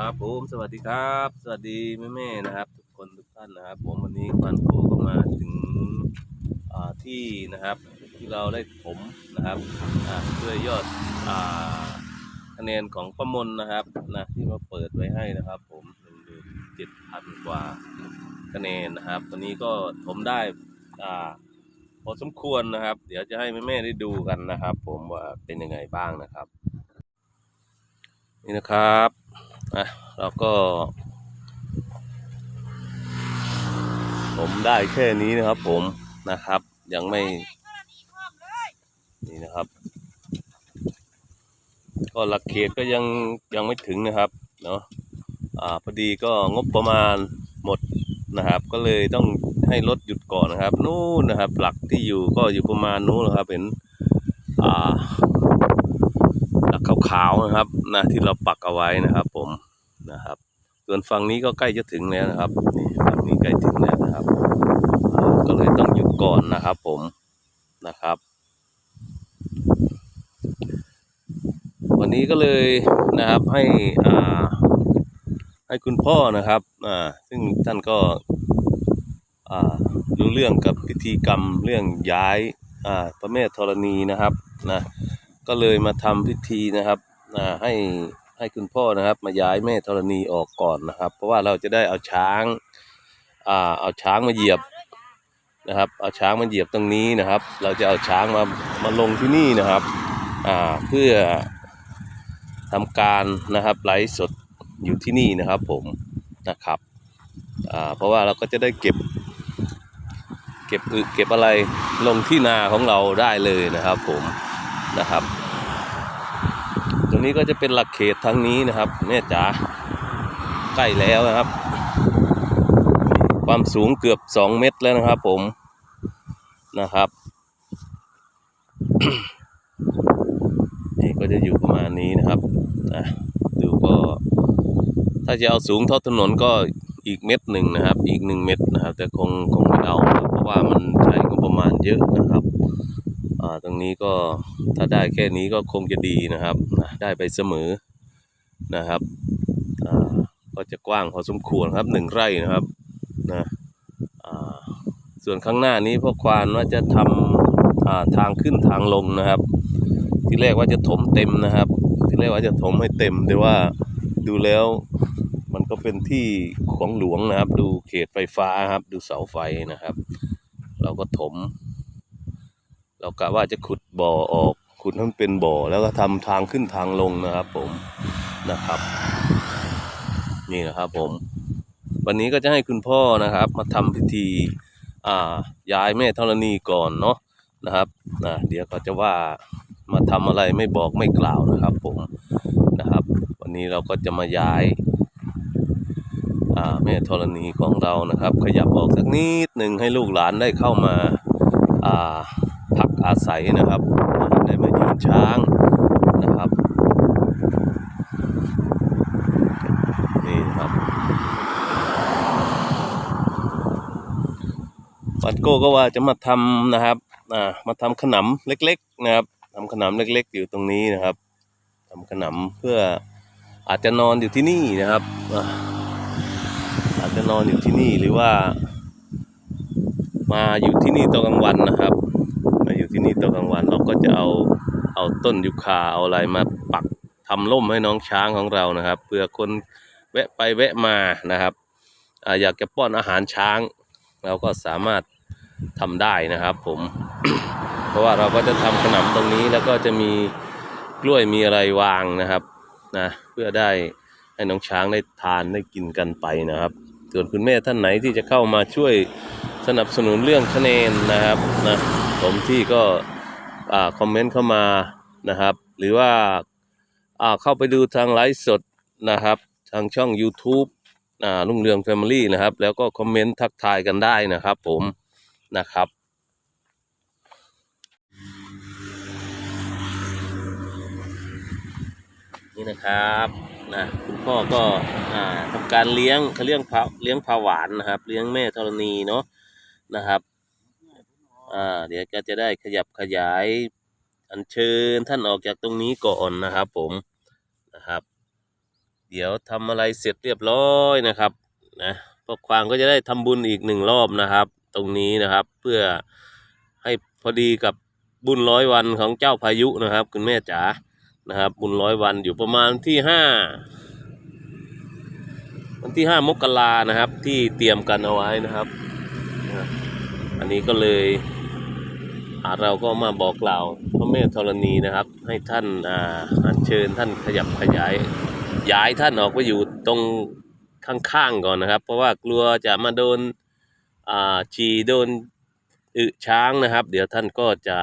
ครับผมสวัสดีครับ สวัสดีแม่แม่ๆนะครับ ทุกคนทุกท่านนะครับ ผมวันนี้ควันโกก็มาถึงที่นะครับที่เราได้ผมนะครับด้วยยอดคะแนนของประมลนะครับนะที่มาเปิดไว้ให้นะครับ ผมหนึ่งหมื่นเจ็ดพันกว่าคะแนนนะครับตอนนี้ก็ผมได้อ่าพอสมควรนะครับ เดี๋ยวจะให้แม่แม่ๆได้ดูกันนะครับ ผมว่าเป็นยังไงบ้างนะครับ นี่นะครับ อะเราก็ ผมได้แค่นี้นะครับ ผมนะครับ ยังไม่นี่นะครับ ก็หลักเขตก็ยังยังไม่ถึงนะครับเนาะอ่าพอดีก็งบประมาณหมดนะครับ ก็เลยต้องให้รถหยุดก่อนนะครับ นู่นนะครับ หลักที่อยู่ก็อยู่ประมาณนู้นนะครับเป็นอ่าหลักขาวๆนะครับนะที่เราปักเอาไว้นะครับ ผม นะครับ ส่วนฝั่งนี้ก็ใกล้จะถึงแล้วนะครับนี่ฝั่งนี้ใกล้ถึงแล้วนะครับ ก็เลยต้องหยุดก่อนนะครับผมนะครับ วันนี้ก็เลยนะครับให้อ่าให้คุณพ่อนะครับอ่าซึ่งท่านก็อ่ารู้เรื่องกับพิธีกรรมเรื่องย้ายอ่าพระแม่ธรณีนะครับนะก็เลยมาทำพิธีนะครับอ่าให้ ให้คุณพ่อนะครับ มาย้ายแม่ธรณีออกก่อนนะครับ เพราะว่าเราจะได้เอาช้างอ่าเอาช้างมาเหยียบนะครับ เอาช้างมาเหยียบตรงนี้นะครับ เราจะเอาช้างมามาลงที่นี่นะครับอ่าเพื่อทำการนะครับไลฟ์สดอยู่ที่นี่นะครับผมนะครับอ่าเพราะว่าเราก็จะได้เก็บ เก็บอึเก็บอะไรลงที่นาของเราได้เลยนะครับผมนะครับ นี้ก็จะเป็นหลักเขตทางนี้นะครับแม่จ๋าใกล้แล้วนะครับ ความสูงเกือบสองเมตรแล้วนะครับ ผมนะครับนี่ก็จะอยู่ประมาณนี้นะครับนะดูก็ ถ้าจะเอาสูงเท่าถนนก็อีกเม็ดหนึ่งนะครับ อีกหนึ่งเม็ดนะครับ แต่คงคงไม่เอาเพราะว่ามันใช้งบประมาณเยอะนะครับ ตรงนี้ก็ถ้าได้แค่นี้ก็คงจะดีนะครับนะได้ไปเสมอนะครับก็จะกว้างพอสมควรครับหนึ่งไร่นะครับนะส่วนข้างหน้านี้พ่อควานว่าจะทำทางขึ้นทางลงนะครับ ที่แรกว่าจะถมเต็มนะครับ ที่แรกว่าจะถมให้เต็ม แต่ว่าดูแล้วมันก็เป็นที่ของหลวงนะครับ ดูเขตไฟฟ้าครับ ดูเสาไฟนะครับ เราก็ถม เรากะว่าจะขุดบ่อออก ขุดให้มันเป็นบ่อ แล้วก็ทำทางขึ้นทางลงนะครับผมนะครับ นี่นะครับผม วันนี้ก็จะให้คุณพ่อนะครับ มาทำพิธีอ่าย้ายแม่ธรณีก่อนเนาะนะครับนะเดี๋ยวก็จะว่ามาทำอะไรไม่บอกไม่กล่าวนะครับ ผมนะครับ วันนี้เราก็จะมาย้ายแม่ธรณีของเรานะครับ ขยับออกสักนิดหนึ่งให้ลูกหลานได้เข้ามา อ่า พักอาศัยนะครับได้มายืนช้างนะครับนี่ครับปัดโก้ก็ว่าจะมาทำนะครับอ่ามาทำขนมเล็กๆนะครับทำขนมเล็กๆ อยู่ตรงนี้นะครับทำขนมเพื่ออาจจะนอนอยู่ที่นี่นะครับอาจจะนอนอยู่ที่นี่หรือว่า มาอยู่ที่นี่ตอนกลางวันนะครับ ที่นี่ตอนกลางวันเราก็จะเอาเอาต้นยูคาเอาอะไรมาปักทำร่มให้น้องช้างของเรานะครับเพื่อคนแวะไปแวะมานะครับออยากจะป้อนอาหารช้าง เราก็สามารถทำได้นะครับ ผม เพราะว่าเราก็จะทำขนมตรงนี้แล้วก็จะมีกล้วยมีอะไรวางนะครับนะเพื่อได้ให้น้องช้างได้ทานได้กินกันไปนะครับ ส่วนคุณแม่ท่านไหนที่จะเข้ามาช่วยสนับสนุนเรื่องคะแนนนะครับนะ ผมที่ก็อ่าคอมเมนต์เข้ามานะครับ หรือว่าอ่าเข้าไปดูทางไลฟ์สดนะครับ ทางช่อง YouTube อ่าลุงเรือง Family นะครับ แล้วก็คอมเมนต์ทักทายกันได้นะครับผมนะครับนี่นะครับนะคุณพ่อก็อ่าทำการเลี้ยงเขาเลี้ยงผาเลี้ยงผาหวานนะครับ เลี้ยงแม่ธรณีเนาะนะครับ อ่า เดี๋ยวก็จะได้ขยับขยาย อัญเชิญท่านออกจากตรงนี้ก่อนนะครับผมนะครับ เดี๋ยวทำอะไรเสร็จเรียบร้อยนะครับนะพ่อควางก็จะได้ทำบุญอีกหนึ่งรอบนะครับ ตรงนี้นะครับเพื่อให้พอดีกับบุญร้อยวันของเจ้าพายุนะครับ คุณแม่จ๋านะครับ บุญร้อยวันอยู่ประมาณที่ห้าวันที่ห้ามกรานะครับ ที่เตรียมกันเอาไว้นะครับ อันนี้ก็เลย เราก็มาบอกกล่าวพระแม่ธรณีนะครับ ให้ท่านอ่าเชิญท่านขยับขยาย ย้ายท่านออกไปอยู่ตรงข้างๆก่อนนะครับ เพราะว่ากลัวจะมาโดนอ่าฉี่โดนอึช้างนะครับ เดี๋ยวท่านก็จะ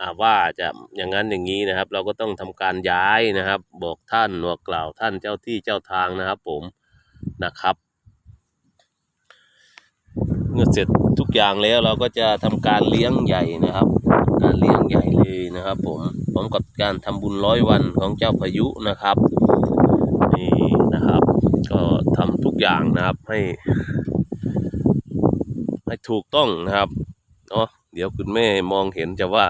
อ่าว่าจะอย่างนั้นอย่างนี้นะครับ เราก็ต้องทำการย้ายนะครับ บอกท่านบอกกล่าวท่านเจ้าที่เจ้าทางนะครับ ผมนะครับ เมื่อเสร็จ อย่างแล้วเราก็จะทำการเลี้ยงใหญ่นะครับ การเลี้ยงใหญ่เลยนะครับ ผมพร้อมกับการทำบุญร้อยวันของเจ้าพายุนะครับนี่นะครับ ก็ทำทุกอย่างนะครับให้ ให้ถูกต้องนะครับเนาะเดี๋ยวคุณแม่มองเห็นจะว่า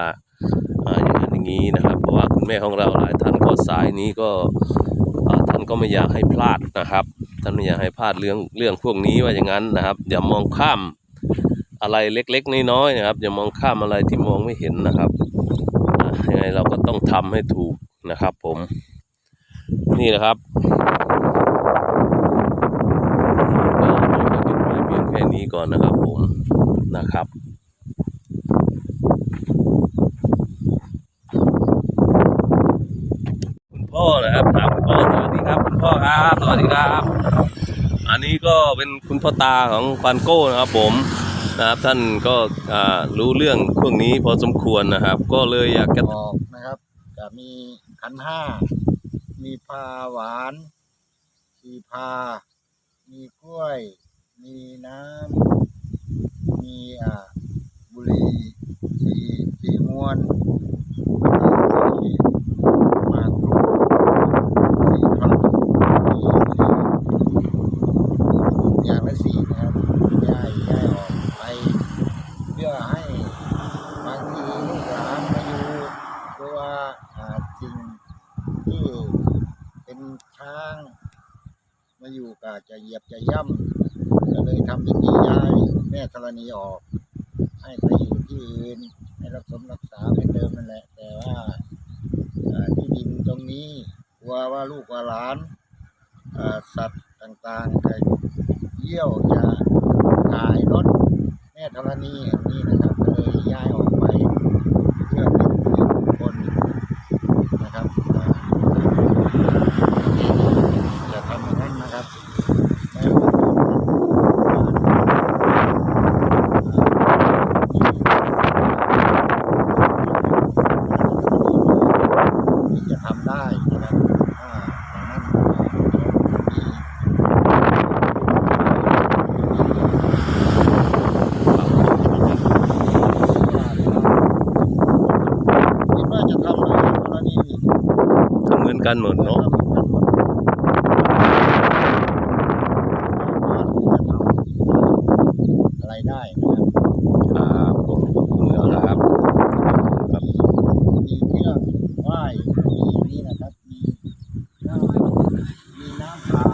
อย่างนั้นอย่างนี้นะครับ เพราะว่าคุณแม่ของเราหลายท่านก็สายนี้ก็ท่านก็ไม่อยากให้พลาดนะครับ ท่านไม่อยากให้พลาดเรื่องเรื่องพวกนี้ว่าอย่างนั้นนะครับ อย่ามองข้าม อะไรเล็กๆน้อยๆนะครับ อย่ามองข้ามอะไรที่มองไม่เห็นนะครับยังไงเราก็ต้องทำให้ถูกนะครับ ผมนี่นะครับก็ขอหยุดไว้เพียงแค่นี้ก่อนนะครับผมนะครับคุณพ่อนะครับถามคุณพ่อสวัสดีครับ คุณพ่อครับสวัสดีครับ อันนี้ก็เป็นคุณพ่อตาของฟานโก้นะครับผม นะครับท่านก็อ่ารู้เรื่องพวกนี้พอสมควรนะครับ ก็เลยอยากจะออกนะครับจะมีขันห้า มีพาหวานมีพา มีกล้วย มีน้ำ มีอ่าบุหรี่สีสีมวนมีากรุกสีพลับมีสีอย่างละสีนะครับย่ายย่ายออกไปเพื่อให้ บางทีลูกหลานมาอยู่หรือว่าอ่าสิ่งที่เป็นช้างมาอยู่ก็ จะเหยียบจะย่ำก็เลยทำพิธีย้ายแม่ธรณีออก ให้ไปอยู่ที่อื่นให้รักสมรักษาเหมือนเดิมนั่นแหละ แต่ว่าที่ดินตรงนี้กลัวว่าลูกว่าหลานสัตว์ต่างๆจะเยี่ยวจะกายรถแม่ธรณีนี้นะครับก็เลยย้ายออกไปเพื่อเป็นสิริมงคลนะครับอ่าจะทำอย่างนั้นนะครับไม่ว่าที่จะทำได้นะครับอ่าอย่างนั้นมี คิดว่าจะทำอะไรกรณีนี้ ทำเหมือน กันหมดเนาะ อะไรได้นะครับ ครับผมขอบคุณแล้วนะครับครับ มีเครื่องไหว้มีอย่างนี้นะครับ มีน้ำมีน้ำเปล่า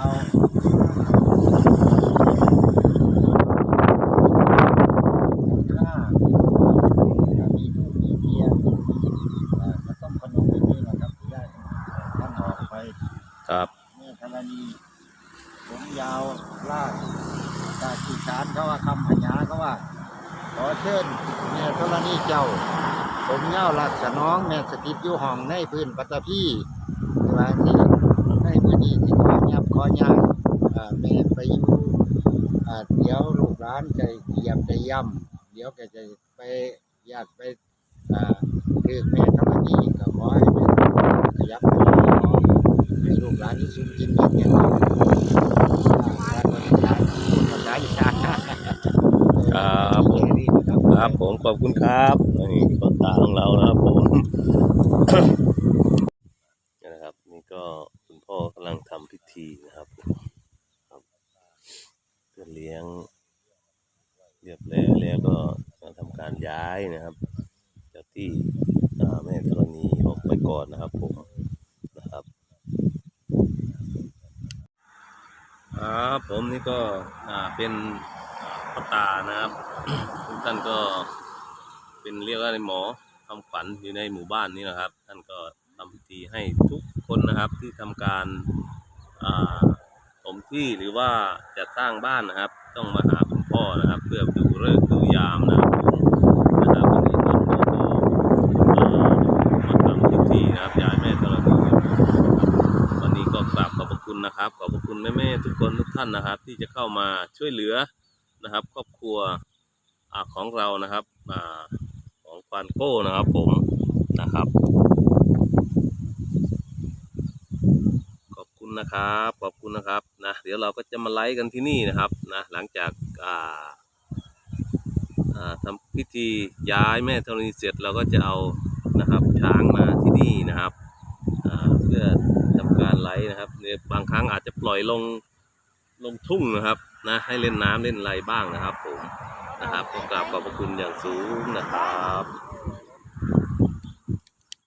ข้าวมีทูบมีเทียนอ่าก็ต้องขนมอย่างนี้นะครับที่ได้ท่านออกไป ครับ แม่ธรณีผมยาวลากจากอีสานเขาว่าคำพญาเขา ว่า ขอเชิญแม่ธรณีเจ้าผมเงาหลักสน้องแม่สถิตอยู่ห้องในพื้นปัตตภีใช่ไหมที่ในพื้นที่ที่ขอยับขอยางอ่าแม่ไปอยู่เดี๋ยวลูกหลานจะเหยียบจะย่ำเดี๋ยวแกจะไปอยากไปอ่าคือแม่ธรณีก็ขอให้แม่ขยับขยายเนาะ ให้ลูกหลานที่สุนกินกินเนี่ยครับการบริการพูดภาษาอีสาน ครับผม แค่นี้นะ ครับผมขอบคุณครับนี่พ่อตาของเรานะครับผมนี่นะครับ นี่ก็คุณพ่อกำลังทำพิธีนะครับครับเพื่อเลี้ยง เรียบแล้วแล้วก็มาทำการย้ายนะครับจากที่อ่าแม่ธรณีออกไปก่อนนะครับผมนะครับครับผมนี่ก็อ่าเป็นอ่าพ่อตานะครับ ท่านก็เป็นเรียกว่าในหมอทำขวัญอยู่ในหมู่บ้านนี้นะครับ ท่านก็ทำพิธีให้ทุกคนนะครับที่ทำการอ่าถมที่หรือว่าจะสร้างบ้านนะครับ ต้องมาหาคุณพ่อนะครับ เพื่อดูฤกษ์ดูยามนะครับนะครับวันนี้ท่านก็มาทำพิธีนะครับยายแม่ธรณีวันนี้ก็กราบขอบพระคุณนะครับ ขอบพระคุณแม่ๆทุกคนทุกท่านนะครับ ที่จะเข้ามาช่วยเหลือนะครับ ครอบครัว อของเรานะครับอของควานโก้นะครับผมนะครับ ขอบคุณนะครับขอบคุณนะครับนะเดี๋ยวเราก็จะมาไลฟ์กันที่นี่นะครับนะหลังจากอ่าทำพิธีย้ายแม่ธรณีเสร็จเราก็จะเอานะครับช้างมาที่นี่นะครับเพื่อทำการไลฟ์นะครับเนี่ยบางครั้งอาจจะปล่อยลงลงทุ่งนะครับนะให้เล่นน้ำเล่นไรบ้างนะครับผม นะครับก็กราบขอบพระคุณอย่างสูงนะครับ